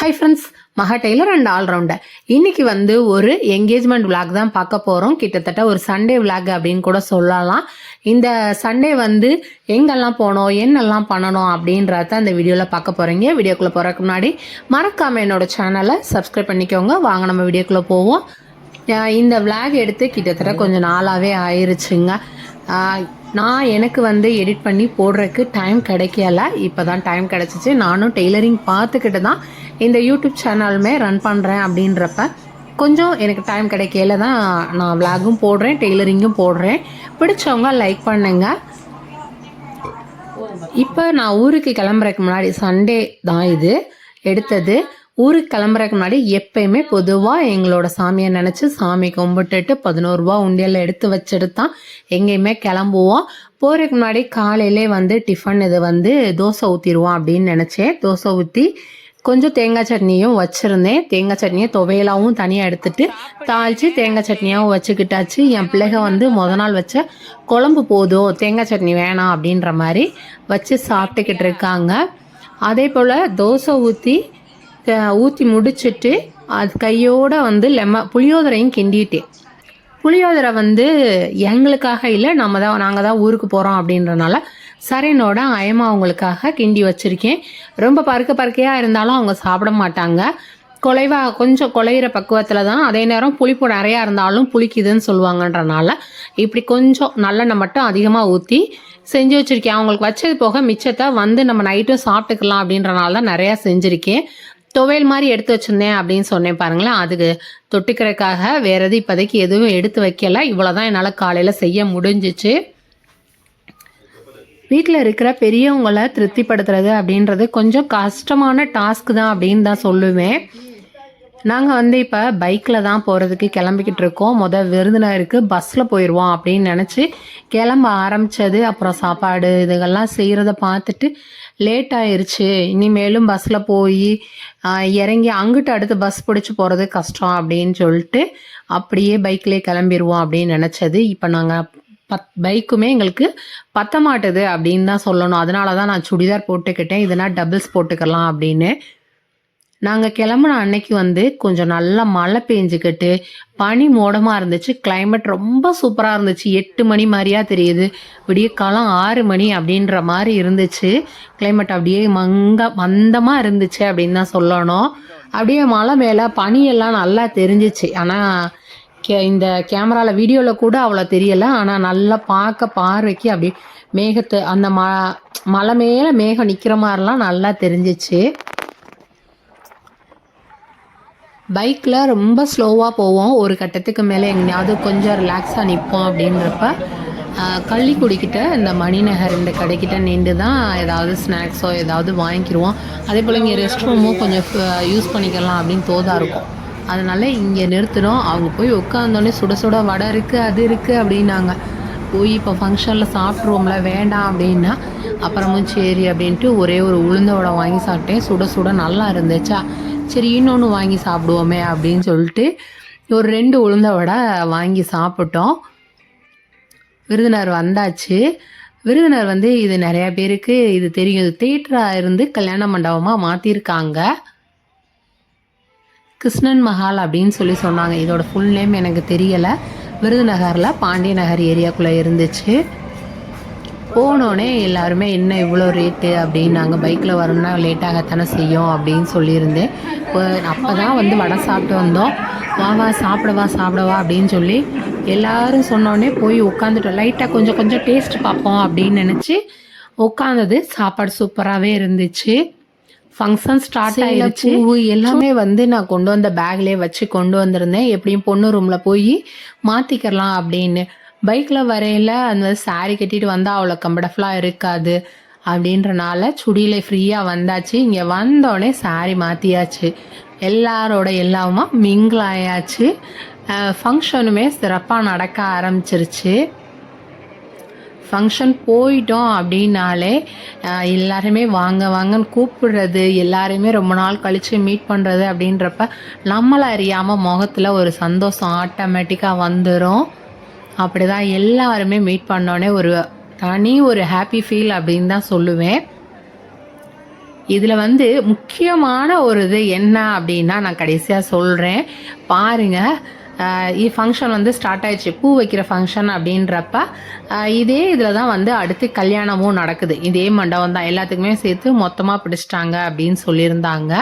Hi friends Maha tailor and all rounder இன்னைக்கு வந்து ஒரு என்கேஜ்மெண்ட் விளாக் தான் பார்க்க போகிறோம் கிட்டத்தட்ட ஒரு சண்டே விளாக் அப்படின்னு கூட சொல்லலாம். இந்த சண்டே வந்து எங்கெல்லாம் போனோம் என்னெல்லாம் பண்ணணும் அப்படின்றத அந்த வீடியோவில் பார்க்க போகிறீங்க வீடியோக்குள்ளே போகிறதுக்கு முன்னாடி மறக்காமல் என்னோட சேனலை சப்ஸ்கிரைப் பண்ணிக்கோங்க. வாங்க நம்ம வீடியோக்குள்ளே போவோம். இந்த விளாக் எடுத்து கிட்டத்தட்ட கொஞ்சம் நாளாகவே ஆயிருச்சுங்க. நான் எனக்கு வந்து எடிட் பண்ணி போடுறதுக்கு டைம் கிடைக்கல. இப்போ தான் டைம் கிடச்சிச்சு. நானும் டெய்லரிங் பார்த்துக்கிட்டு தான் இந்த யூடியூப் சேனலுமே ரன் பண்ணுறேன் அப்படின்றப்ப கொஞ்சம் எனக்கு டைம் கிடைக்கல தான் நான் விளாகும் போடுறேன் டெய்லரிங்கும் போடுறேன். பிடிச்சவங்க லைக் பண்ணுங்க. இப்போ நான் ஊருக்கு கிளம்புறதுக்கு முன்னாடி சண்டே தான் இது எடுத்தது. ஊருக்கு கிளம்புறதுக்கு முன்னாடி எப்பயுமே பொதுவாக எங்களோட சாமியை நினச்சி சாமி கும்பிட்டுட்டு பதினோரு ரூபா உண்டியலில் எடுத்து வச்சுட்டு தான் எங்கேயுமே கிளம்புவோம். போகிறதுக்கு முன்னாடி காலையிலே வந்து டிஃபன் இது வந்து தோசை ஊற்றிடுவோம் அப்படின்னு நினச்சேன். தோசை ஊற்றி கொஞ்சம் தேங்காய் சட்னியும் வச்சுருந்தேன். தேங்காய் சட்னியை துவையலாகவும் தனியாக எடுத்துட்டு தாளித்து தேங்காய் சட்னியாகவும் வச்சுக்கிட்டாச்சு. என் பிள்ளைக வந்து முத நாள் வச்ச குழம்பு போதும் தேங்காய் சட்னி வேணாம் அப்படின்ற மாதிரி வச்சு சாப்பிட்டுக்கிட்டு இருக்காங்க. அதே போல் தோசை ஊற்றி ஊற்றி முடிச்சுட்டு அது கையோடு வந்து லெம புளியோதரையும் கிண்டிட்டேன். புளியோதரை வந்து எங்களுக்காக இல்லை நம்ம தான் நாங்கள் தான் ஊருக்கு போகிறோம் அப்படின்றனால சரேனோட அயமா அவங்களுக்காக கிண்டி வச்சுருக்கேன். ரொம்ப பருக்க பருக்கையாக இருந்தாலும் அவங்க சாப்பிட மாட்டாங்க. குலைவா கொஞ்சம் குலையிற பக்குவத்தில் தான் அதே நேரம் புளிப்பு நிறையா இருந்தாலும் புளிக்குதுன்னு சொல்லுவாங்கன்றனால இப்படி கொஞ்சம் நல்லெண்ணெய் மட்டும் அதிகமாக ஊற்றி செஞ்சு வச்சுருக்கேன். அவங்களுக்கு வச்சது போக மிச்சத்தை வந்து நம்ம நைட்டும் சாப்பிட்டுக்கலாம் அப்படின்றனால தான் நிறையா செஞ்சுருக்கேன். துவையல் மாதிரி எடுத்து வச்சுருந்தேன் அப்படின்னு சொன்னேன் பாருங்களேன். அதுக்கு தொட்டுக்கிறதுக்காக வேறு எது இப்போதைக்கு எதுவும் எடுத்து வைக்கல. இவ்வளோதான் என்னால் காலையில் செய்ய முடிஞ்சிச்சு. வீட்டில் இருக்கிற பெரியவங்களை திருப்திப்படுத்துறது அப்படின்றது கொஞ்சம் கஷ்டமான டாஸ்க் தான் அப்படின்னு தான் சொல்லுவேன். நாங்கள் வந்து இப்போ பைக்கில் தான் போகிறதுக்கு கிளம்பிக்கிட்டு இருக்கோம். மொதல் விருந்தினருக்கு பஸ்ஸில் போயிடுவோம் அப்படின்னு நினச்சி கிளம்ப ஆரம்பித்தது அப்புறம் சாப்பாடு இதுகெல்லாம் செய்கிறத பார்த்துட்டு லேட் ஆயிடுச்சு இனிமேலும் பஸ்ஸில் போய் இறங்கி அங்கிட்டு அடுத்து பஸ் பிடிச்சி போகிறது கஷ்டம் அப்படின்னு சொல்லிட்டு அப்படியே பைக்லேயே கிளம்பிடுவோம் அப்படின்னு நினச்சது. இப்போ நாங்கள் பத் பைக்குமே எங்களுக்கு பத்த மாட்டுது அப்படின்னு தான் சொல்லணும். அதனால தான் நான் சுடிதார் போட்டுக்கிட்டேன். இதுனா டபுள்ஸ் போட்டுக்கலாம் அப்படின்னு. நாங்கள் கிளம்புன அன்னைக்கு வந்து கொஞ்சம் நல்லா மழை பெஞ்சுக்கிட்டு பனி மோடமாக இருந்துச்சு. கிளைமேட் ரொம்ப சூப்பராக இருந்துச்சு. எட்டு மணி மாதிரியா தெரியுது. விடிய காலம் ஆறு மணி அப்படின்ற மாதிரி இருந்துச்சு. கிளைமேட் அப்படியே மங்க மந்தமாக இருந்துச்சு அப்படின்னு தான் சொல்லணும். அப்படியே மலை மேலே பனியெல்லாம் நல்லா தெரிஞ்சிச்சு. ஆனால் கே இந்த கேமராவில் வீடியோவில் கூட அவ்வளோ தெரியலை. ஆனால் நல்லா பார்க்க பார்வைக்கு அப்படியே மேகத்தை அந்த ம மலை மேலே மேகம் நிற்கிற மாதிரிலாம் நல்லா தெரிஞ்சிச்சு. பைக்கில் ரொம்ப ஸ்லோவாக போவோம். ஒரு கட்டத்துக்கு மேலே எங்கேயாவது கொஞ்சம் ரிலாக்ஸாக நிற்போம் அப்படின்றப்ப கள்ளிக்குடிக்கிட்ட இந்த மணிநகர் இந்த கடைக்கிட்ட நின்று தான் ஏதாவது ஸ்நாக்ஸோ ஏதாவது வாங்கிக்கிடுவோம் அதே போல் இங்கே ரெஸ்ட் ரூமும் கொஞ்சம் யூஸ் பண்ணிக்கலாம் அப்படின்னு தோதா இருக்கும். அதனால் இங்கே நிறுத்தினோம் அவங்க போய் உட்காந்தோடனே சுட சுட வடை இருக்குது அது இருக்குது அப்படின்னாங்க. போய் இப்போ ஃபங்க்ஷனில் சாப்பிட்ருவோம்ல வேண்டாம் அப்படின்னா அப்புறமும் சரி அப்படின்ட்டு ஒரே ஒரு உளுந்த வடை வாங்கி சாப்பிட்டேன். சுட சுட நல்லா இருந்துச்சா? சரி இன்னொன்று வாங்கி சாப்பிடுவோமே அப்படின்னு சொல்லிட்டு ஒரு ரெண்டு உளுந்த வடை வாங்கி சாப்பிட்டோம். விருந்தினர் வந்தாச்சு. விருந்தினர் வந்து இது நிறையா பேருக்கு இது தெரியும். இது தேட்டராக இருந்து கல்யாண மண்டபமாக மாற்றிருக்காங்க கிருஷ்ணன் மஹால் அப்படின்னு சொல்லி சொன்னாங்க. இதோட ஃபுல் நேம் எனக்கு தெரியலை. விருதுநகரில் பாண்டிய நகர் ஏரியாக்குள்ளே இருந்துச்சு. போனோடனே எல்லாருமே என்ன இவ்வளோ ரேட்டு அப்படின்னு நாங்கள் பைக்கில் வரணும்னா லேட்டாகத்தானே செய்யும் அப்படின்னு சொல்லியிருந்தேன். இப்போ அப்போ தான் வந்து வடை சாப்பிட்டு வந்தோம். வா வா சாப்பிடவா சாப்பிடவா அப்படின்னு சொல்லி எல்லாரும் சொன்னோடனே போய் உட்காந்துட்டோம் லைட்டாக கொஞ்சம் கொஞ்சம் டேஸ்ட் பார்ப்போம் அப்படின்னு நினச்சி உட்காந்தது சாப்பாடு சூப்பராகவே இருந்துச்சு. ஃபங்க்ஷன் ஸ்டார்ட் ஆயிடுச்சு எல்லாமே வந்து நான் கொண்டு வந்த பேக்லேயே வச்சு கொண்டு வந்திருந்தேன். எப்படியும் பொண்ணு ரூமில் போய் மாற்றிக்கலாம் அப்படின்னு. பைக்கில் வரையில அந்த saree கட்டிட்டு வந்தால் அவ்வளோ கம்ஃபர்டபுளாக இருக்காது அப்படின்றனால சுடியில் ஃப்ரீயாக வந்தாச்சு. இங்கே வந்தோடனே saree மாற்றியாச்சு எல்லாரோட எல்லாமா மிங்கிள் ஆயாச்சு. ஃபங்க்ஷனுமே சிறப்பாக நடக்க ஆரம்பிச்சிருச்சு. ஃபங்க்ஷன் போயிட்டோம் அப்படின்னாலே எல்லாருமே வாங்க வாங்கன்னு கூப்பிடுறது எல்லாருமே ரொம்ப நாள் கழித்து மீட் பண்ணுறது அப்படின்றப்ப நம்மளை அறியாமல் முகத்தில் ஒரு சந்தோஷம் ஆட்டோமேட்டிக்காக வந்துடும் அப்படி தான் எல்லாருமே மீட் பண்ணோடனே ஒரு தனி ஒரு ஹாப்பி ஃபீல் அப்படின்னு தான் சொல்லுவேன். இதில் வந்து முக்கியமான ஒரு இது என்ன அப்படின்னா நான் கடைசியாக சொல்கிறேன் பாருங்கள் ஃபங்க்ஷன் வந்து ஸ்டார்ட் ஆயிடுச்சு. பூ வைக்கிற ஃபங்க்ஷன் அப்படின்றப்ப இதே இதில் தான் வந்து அடுத்து கல்யாணமும் நடக்குது. இதே மண்டபம் தான். எல்லாத்துக்குமே சேர்த்து மொத்தமாக பிடிச்சிட்டாங்க அப்படின்னு சொல்லியிருந்தாங்க.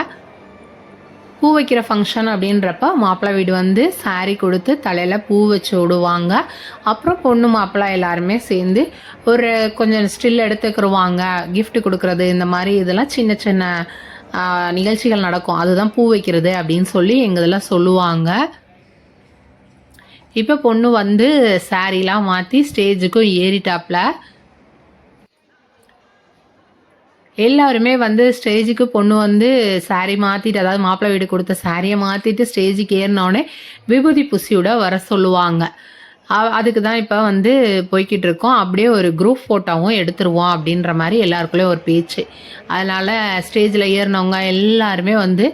பூ வைக்கிற ஃபங்க்ஷன் அப்படின்றப்ப மாப்பிள்ளை வீடு வந்து சாரி கொடுத்து தலையில் பூ வச்சு விடுவாங்க அப்புறம் பொண்ணு மாப்பிள்ளை எல்லாருமே சேர்ந்து ஒரு கொஞ்சம் ஸ்டில் எடுத்துக்கிருவாங்க. கிஃப்ட் கொடுக்கறது இந்த மாதிரி இதெல்லாம் சின்ன சின்ன நிகழ்ச்சிகள் நடக்கும். அதுதான் பூ வைக்கிறது அப்படின்னு சொல்லி எங்கள் இதெல்லாம் சொல்லுவாங்க. இப்போ பொண்ணு வந்து சாரீலாம் மாற்றி ஸ்டேஜுக்கும் ஏறிட்டாப்ல. எல்லாருமே வந்து ஸ்டேஜுக்கு பொண்ணு வந்து saree மாற்றிட்டு அதாவது மாப்பிள்ளை வீடு கொடுத்த சாரியை மாற்றிட்டு ஸ்டேஜுக்கு ஏறினோடனே விபூதி புசியோட வர சொல்லுவாங்க. அதுக்கு தான் இப்போ வந்து போய்கிட்டு இருக்கோம். அப்படியே ஒரு குரூப் ஃபோட்டோவும் எடுத்துருவோம் அப்படின்ற மாதிரி எல்லாருக்குள்ளேயும் ஒரு பேச்சு. அதனால் ஸ்டேஜில் ஏறினவங்க எல்லாருமே வந்து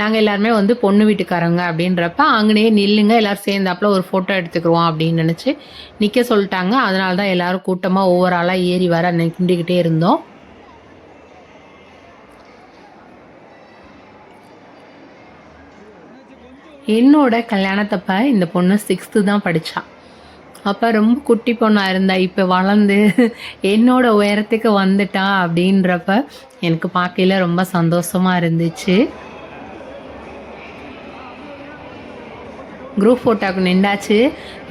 நாங்கள் எல்லாருமே வந்து பொண்ணு வீட்டுக்காரங்க அப்படின்றப்ப அங்கனே நில்லுங்க எல்லோரும் சேர்ந்தாப்புல ஒரு ஃபோட்டோ எடுத்துக்கிருவோம் அப்படின்னு நினச்சி நிற்க சொல்லிட்டாங்க. அதனால தான் எல்லோரும் கூட்டமாக ஒவ்வொரு ஆளாக ஏறி வர நின்றுக்கிட்டே இருந்தோம். என்னோட கல்யாணத்தப்ப இந்த பொண்ணு சிக்ஸ்த்து தான் படித்தா அப்போ ரொம்ப குட்டி பொண்ணாக இருந்தா இப்போ வளர்ந்து என்னோட உயரத்துக்கு வந்துட்டா அப்படின்றப்ப எனக்கு பார்க்கையில ரொம்ப சந்தோஷமாக இருந்துச்சு. குரூப் ஃபோட்டோக்கு நின்றாச்சு.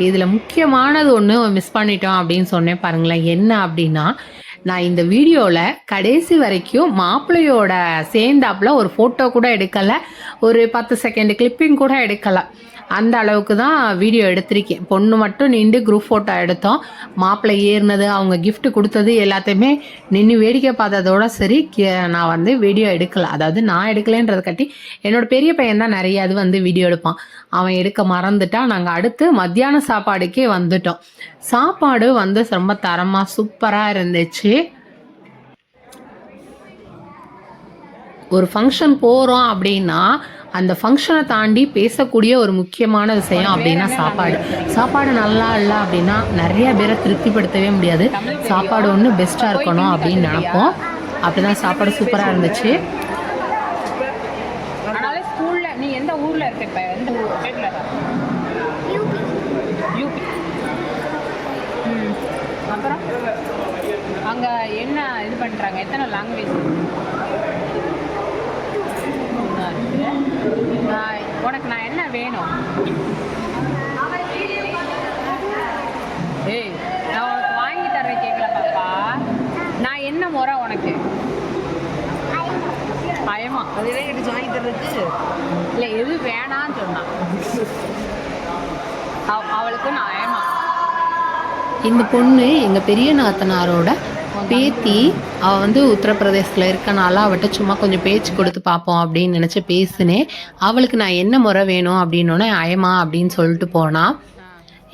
இதில் முக்கியமானது ஒன்று மிஸ் பண்ணிட்டோம் அப்படின்னு சொன்னேன். பாருங்களேன் என்ன அப்படின்னா நான் இந்த வீடியோவில் கடைசி வரைக்கும் மாப்பிள்ளையோட சேர்ந்தாப்புல ஒரு ஃபோட்டோ கூட எடுக்கலை. ஒரு பத்து செகண்ட் கிளிப்பிங் கூட எடுக்கலை அந்த அளவுக்கு தான் வீடியோ எடுத்திருக்கேன். பொண்ணு மட்டும் நின்று குரூப் ஃபோட்டோ எடுத்தோம். மாப்பிள்ளை ஏறினது அவங்க கிஃப்ட் கொடுத்தது எல்லாத்தையுமே நின்று வேடிக்கை பார்த்ததோட சரி கே- நான் வந்து வீடியோ எடுக்கலை. அதாவது நான் எடுக்கலைன்றது கட்டி என்னோட பெரிய பையன் தான் நிறைய வந்து வீடியோ எடுப்பான். அவன் எடுக்க மறந்துட்டா நாங்கள் அடுத்து மத்தியான சாப்பாடுக்கே வந்துட்டோம். சாப்பாடு வந்து ரொம்ப தரமாக சூப்பராக இருந்துச்சு. ஒரு ஃபங்க்ஷன் போகிறோம் அப்படின்னா அந்த ஃபங்க்ஷனை தாண்டி பேசக்கூடிய ஒரு முக்கியமான விஷயம் அப்படின்னா சாப்பாடு. சாப்பாடு நல்லா இல்லை அப்படின்னா நிறைய பேரை திருப்திப்படுத்தவே முடியாது. சாப்பாடு ஒன்று பெஸ்ட்டாக இருக்கணும் அப்படின்னு நினப்போம். அப்படி தான் சாப்பாடு சூப்பராக இருந்துச்சு. நீ எந்த இருக்க எந்த யூபி அப்புறம்? அங்க என்ன இது பண்றாங்க? எத்தனை லாங்குவேஜ் உனக்கு நான் என்ன வேணும்? ஏய் நான் உனக்கு வாங்கி தர்றேன் கேட்கல பாப்பா. நான் என்ன முறை உனக்கு? பயமா? அதுவே எடுத்து வாங்கி தர்றதுக்கு? இல்லை எது வேணான்னு சொன்னான். அவ- அவளுக்கு நான் ஏமா இந்த பொண்ணு எங்கள் பெரிய நாத்தனாரோட பேத்தி அவள் வந்து உத்தரப்பிரதேசத்தில் இருக்கனால அவட்ட சும்மா கொஞ்சம் பேச்சு கொடுத்து பார்ப்போம் அப்படின்னு நினச்சி பேசினேன் அவளுக்கு நான் என்ன முறை வேணும் அப்படின்னோடனே அயமா அப்படின்னு சொல்லிட்டு போனால்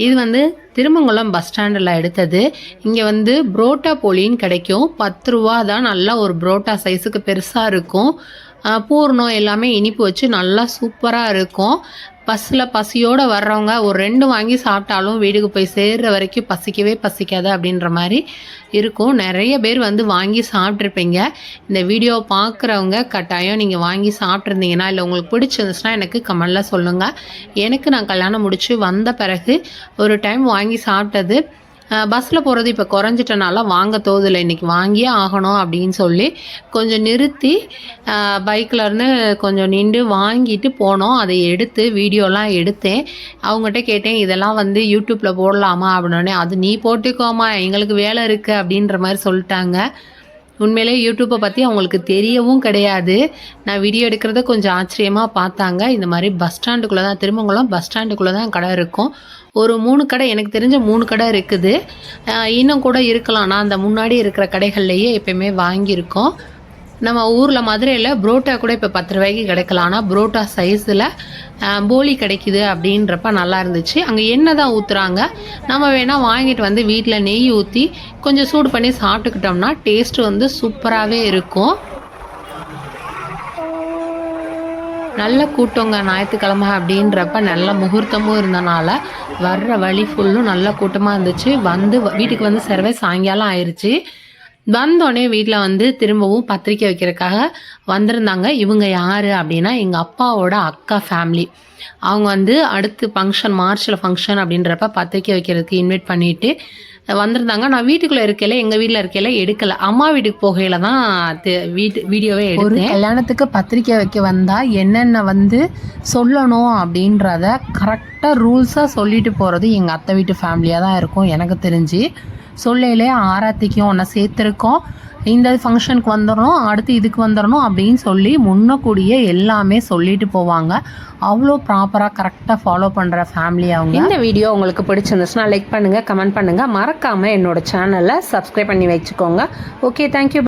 இது வந்து திருமங்குளம் பஸ் ஸ்டாண்டில் எடுத்தது. இங்கே வந்து புரோட்டா போலின்னு கிடைக்கும். பத்து ரூபா தான் நல்லா ஒரு புரோட்டா சைஸுக்கு பெருசாக இருக்கும். பூர்ணம் எல்லாமே இனிப்பு வச்சு நல்லா சூப்பராக இருக்கும். பஸ்ஸில் பசியோடு வர்றவங்க ஒரு ரெண்டு வாங்கி சாப்பிட்டாலும் வீட்டுக்கு போய் சேர்ற வரைக்கும் பசிக்கவே பசிக்காது அப்படின்ற மாதிரி இருக்கும். நிறைய பேர் வந்து வாங்கி சாப்பிட்ருப்பீங்க இந்த வீடியோ பார்க்குறவங்க கட்டாயம் நீங்கள் வாங்கி சாப்பிட்ருந்தீங்கன்னா இல்லை உங்களுக்கு பிடிச்சிருந்துச்சுன்னா எனக்கு கமெண்டில் சொல்லுங்கள் எனக்கு நான் கல்யாணம் முடித்து வந்த பிறகு ஒரு டைம் வாங்கி சாப்பிட்டது பஸ்ஸில் போகிறது இப்போ குறைஞ்சிட்டனால வாங்க தோதில்லை இன்றைக்கி வாங்கியே ஆகணும் அப்படின்னு சொல்லி கொஞ்சம் நிறுத்தி பைக்கில் இருந்து கொஞ்சம் நின்று வாங்கிட்டு போனோம். அதை எடுத்து வீடியோலாம் எடுத்தேன். அவங்ககிட்ட கேட்டேன் இதெல்லாம் வந்து யூடியூப்பில் போடலாமா? அப்படின்னே அது நீ போட்டுக்கோமா எங்களுக்கு வேலை இருக்குது அப்படின்ற மாதிரி சொல்லிட்டாங்க. உண்மையிலே யூடியூப்பை பற்றி அவங்களுக்கு தெரியவும் கிடையாது. நான் வீடியோ எடுக்கிறத கொஞ்சம் ஆச்சரியமாக பார்த்தாங்க. இந்த மாதிரி பஸ் ஸ்டாண்டுக்குள்ளே தான் திருமங்கலம் பஸ் ஸ்டாண்டுக்குள்ளே தான் கடை இருக்கும். ஒரு மூணு கடை எனக்கு தெரிஞ்ச மூணு கடை இருக்குது. இன்னும் கூட இருக்கலாம். நான் அந்த முன்னாடி இருக்கிற கடைகள்லையே எப்பயுமே வாங்கியிருக்கோம். நம்ம ஊரில் மதுரையில் புரோட்டா கூட இப்போ பத்து ரூபாய்க்கு கிடைக்கலாம் ஆனால் புரோட்டா சைஸில் போலி கிடைக்குது அப்படின்றப்ப நல்லா இருந்துச்சு. அங்கே எண்ணெய் தான் ஊற்றுறாங்க நம்ம வேணால் வாங்கிட்டு வந்து வீட்டில் நெய் ஊற்றி கொஞ்சம் சூடு பண்ணி சாப்பிட்டுக்கிட்டோம்னா டேஸ்ட் வந்து சூப்பராகவே இருக்கும். நல்ல கூட்டங்க ஞாயிற்றுக்கிழமை அப்படின்றப்ப நல்ல முகூர்த்தமும் இருந்தனால வர்ற வழி ஃபுல்லும் நல்ல கூட்டமாக இருந்துச்சு. வந்து வீட்டுக்கு வந்து சர்வே சாயங்காலம் ஆயிடுச்சு வந்தோடனே வீட்டில் வந்து திரும்பவும் பத்திரிக்கை வைக்கிறதுக்காக வந்திருந்தாங்க. இவங்க யார் அப்படின்னா எங்கள் அப்பாவோட அக்கா ஃபேமிலி அவங்க வந்து அடுத்து ஃபங்க்ஷன் மார்ச்சில் ஃபங்க்ஷன் அப்படின்றப்ப பத்திரிக்கை வைக்கிறதுக்கு இன்வைட் பண்ணிட்டு வந்திருந்தாங்க. நான் வீட்டுக்குள்ளே இருக்கையில எங்கள் வீட்டில் இருக்கையில எடுக்கல. அம்மா வீட்டுக்கு போகையில தான் வீட்டு வீடியோவே ஒரு எடுத்தேன். கல்யாணத்துக்கு பத்திரிக்கை வைக்க வந்தால் என்னென்ன வந்து சொல்லணும் அப்படின்றத கரெக்டாக ரூல்ஸாக சொல்லிட்டு போகிறது எங்கள் அத்தை வீட்டு ஃபேமிலியாக தான் இருக்கும் எனக்கு தெரிஞ்சு. சொல்லையிலே ஆராத்திக்கும் ஒன்றை சேர்த்துருக்கோம். இந்த ஃபங்க்ஷனுக்கு வந்துடணும் அடுத்து இதுக்கு வந்துடணும் அப்படின்னு சொல்லி முன்னக்கூடிய எல்லாமே சொல்லிட்டு போவாங்க. அவ்வளோ ப்ராப்பராக கரெக்டாக ஃபாலோ பண்ணுற ஃபேமிலி அவங்க. இந்த வீடியோ உங்களுக்கு பிடிச்சிருந்துச்சுன்னா லைக் பண்ணுங்கள் கமெண்ட் பண்ணுங்கள் மறக்காமல் என்னோட சேனலை சப்ஸ்கிரைப் பண்ணி வச்சுக்கோங்க. Okay thank you